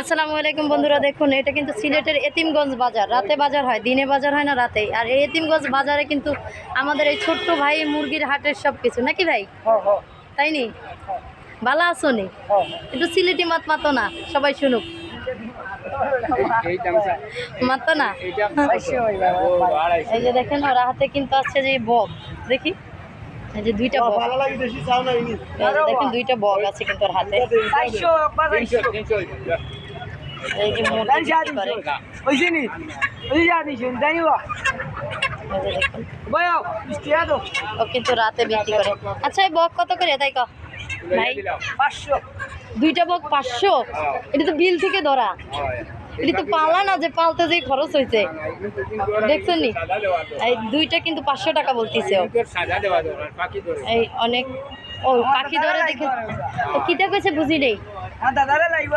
আসসালামু আলাইকুম বন্ধুরা দেখুন এটা কিন্তু সিলেটের এতিমগঞ্জ বাজার। রাতে বাজার হয় দিনে বাজার হয় না রাতেই। আর এই এতিমগঞ্জ বাজারে কিন্তু আমাদের এই ছোট্ট ভাই মুরগির হাটের সব কিছু নাকি ভাই? তাই নি? ভালো আছো নি? একটু সিলেটি মাত মাতো না সবাই শুনুক। মাতো না? এই যে দেখেন ওরা হাতে কিন্তু আছে যে বক। দেখি। যে দুইটা বক দেখেন দুইটা বক আছে কিন্তু ওর হাতে। এই যে মুরগি বিক্রি করে। এই যে দেখুন। ও কিন্তু রাতে বিক্রি করে। আচ্ছা এই বক কত করে? তাই ক। ভাই দুইটা বক পাঁচশো? এটা তো বিল থেকে ধরা। এটা তো পালা না যে পালতে যে খরচ হয়েছে দেখছেন নি? এই দুইটা কিন্তু পাঁচশো টাকা বলতেছে। এই অনেক ও, পাখি ধরে দেখে কিটা কইছে বুঝি নেই। লাগবে